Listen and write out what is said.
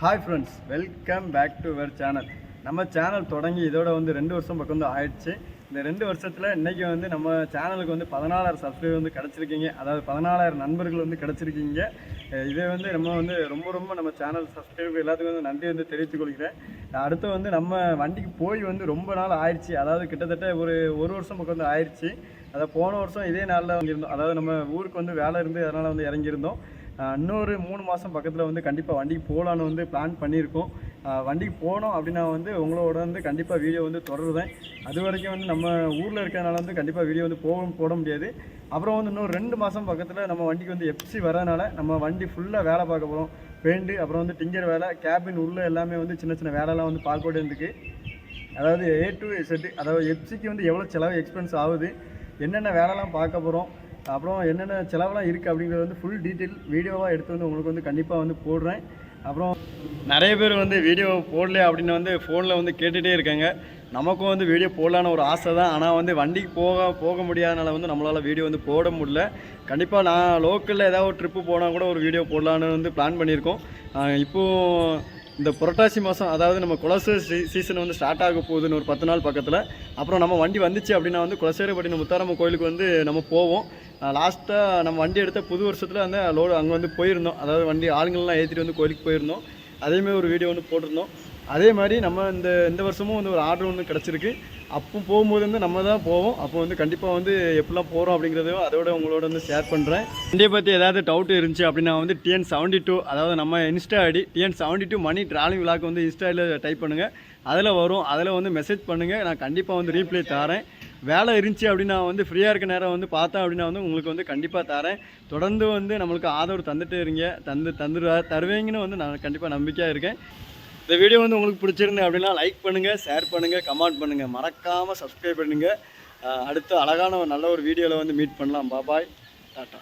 Hi friends welcome back to our channel நம்ம channel தொடங்கி இதோட வந்து ரெண்டு வருஷம் பக்கம் வந்து ஆயிடுச்சு. இந்த ரெண்டு வருஷத்தில் இன்றைக்கி வந்து நம்ம சேனலுக்கு வந்து பதினாலாயிரம் சப்ஸ்கிரைபர் வந்து கிடச்சிருக்கீங்க. அதாவது பதினாலாயிரம் நண்பர்கள் வந்து கிடச்சிருக்கீங்க. இதை வந்து நம்ம வந்து ரொம்ப ரொம்ப நம்ம சேனல் சப்ஸ்கிரைபர் எல்லாத்துக்கும் வந்து நன்றி வந்து தெரிவித்துக் கொள்கிறேன். அடுத்து வந்து நம்ம வண்டிக்கு போய் வந்து ரொம்ப நாள் ஆயிடுச்சு. அதாவது கிட்டத்தட்ட ஒரு ஒரு வருஷம் பக்கம் வந்து ஆயிடுச்சு. அதை போன வருஷம் இதே நாளில் இருந்தோம் அதாவது நம்ம ஊருக்கு வந்து வேலை இருந்து அதனால் வந்து இறங்கியிருந்தோம். இன்னொரு மூணு மாதம் பக்கத்தில் வந்து கண்டிப்பாக வண்டிக்கு போகலான்னு வந்து பிளான் பண்ணியிருக்கோம். வண்டிக்கு போனோம் அப்படின்னா வந்து உங்களோட வந்து கண்டிப்பாக வீடியோ வந்து தொடருவேன். அது வரைக்கும் வந்து நம்ம ஊரில் இருக்கிறனால வந்து கண்டிப்பாக வீடியோ வந்து போக போட முடியாது. அப்புறம் வந்து இன்னும் ரெண்டு மாதம் பக்கத்தில் நம்ம வண்டிக்கு வந்து எஃப்சி வரனால நம்ம வண்டி ஃபுல்லாக வேலை பார்க்க போகிறோம் பெயிண்ட் அப்புறம் வந்து டிங்கர் வேலை கேபின் உள்ளே எல்லாமே வந்து சின்ன சின்ன வேலைலாம் வந்து பார்க்க வேண்டியிருக்கு அதாவது ஏ டு செட்டு அதாவது எஃப்சிக்கு வந்து எவ்வளோ செலவு எக்ஸ்பென்ஸ் ஆகுது என்னென்ன வேலைலாம் பார்க்க போகிறோம் அப்புறம் என்னென்ன செலவெல்லாம் இருக்குது அப்படிங்கிறது வந்து ஃபுல் டீட்டெயில் வீடியோவாக எடுத்து வந்து உங்களுக்கு வந்து கண்டிப்பாக வந்து போடுறேன். அப்புறம் நிறைய பேர் வந்து வீடியோ போடல அப்படின்னு வந்து ஃபோனில் வந்து கேட்டுகிட்டே இருக்காங்க. நமக்கும் வந்து வீடியோ போடலான்னு ஒரு ஆசை தான் ஆனால் வந்து வண்டிக்கு போக போக முடியாதனால வந்து நம்மளால் வீடியோ வந்து போட முடியல. கண்டிப்பாக நான் லோக்கலில் ஏதாவது ஒரு ட்ரிப்பு போனால் கூட ஒரு வீடியோ போடலான்னு வந்து பிளான் பண்ணியிருக்கோம். இப்போது இந்த புரட்டாசி மாதம் அதாவது நம்ம குலசை சீ சீசன் வந்து ஸ்டார்ட் ஆக போகுதுன்னு ஒரு பத்து நாள் பக்கத்தில். அப்புறம் நம்ம வண்டி வந்துச்சு அப்படின்னா வந்து குலசேரப்பட்டினம் முத்தாரம்மன் கோயிலுக்கு வந்து நம்ம போவோம். லாஸ்ட்டாக நம்ம வண்டி எடுத்த புது வருஷத்தில் வந்து லோடு அங்கே வந்து போயிருந்தோம். அதாவது வண்டி ஆளுங்கள்லாம் ஏற்றிட்டு வந்து கோயிலுக்கு போயிருந்தோம். அதேமாதிரி ஒரு வீடியோ வந்து போட்டிருந்தோம். அதே மாதிரி நம்ம இந்த இந்த வருஷமும் வந்து ஒரு ஆர்டர் ஒன்று கிடச்சிருக்கு. அப்போ போகும்போது வந்து நம்ம தான் போவோம். அப்போ வந்து கண்டிப்பாக வந்து எப்படிலாம் போகிறோம் அப்படிங்கிறதையோ அதோட உங்களோட வந்து ஷேர் பண்ணுறேன் வண்டியை பற்றி ஏதாவது டவுட் இருந்துச்சு அப்படின்னா வந்து டிஎன் செவன்டி டூ அதாவது நம்ம insta ID TN seventy two Mani travelling vlog வந்து இன்ஸ்டாவில் டைப் பண்ணுங்கள் அதில் வரும். அதில் வந்து மெசேஜ் பண்ணுங்கள் நான் கண்டிப்பாக வந்து ரீப்ளை தரேன். வேலை இருந்துச்சு அப்படின்னா வந்து ஃப்ரீயாக இருக்க நேரம் வந்து பார்த்தேன் அப்படின்னா வந்து உங்களுக்கு வந்து கண்டிப்பாக தரேன். தொடர்ந்து வந்து நம்மளுக்கு ஆதரவு தந்துட்டு இருங்க. தந்து தந்துடுவா தருவீங்கன்னு வந்து நான் கண்டிப்பாக நம்பிக்கையாக இருக்கேன். இந்த வீடியோ வந்து உங்களுக்கு பிடிச்சிருந்து அப்படின்னா லைக் பண்ணுங்கள் ஷேர் பண்ணுங்கள் கமெண்ட் பண்ணுங்கள் மறக்காமல் சப்ஸ்கிரைப் பண்ணுங்கள் அடுத்து அழகான ஒரு நல்ல ஒரு வீடியோவில் வந்து மீட் பண்ணலாம். பாபாய் டாட்டா